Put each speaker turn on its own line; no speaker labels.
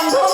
감사합니다.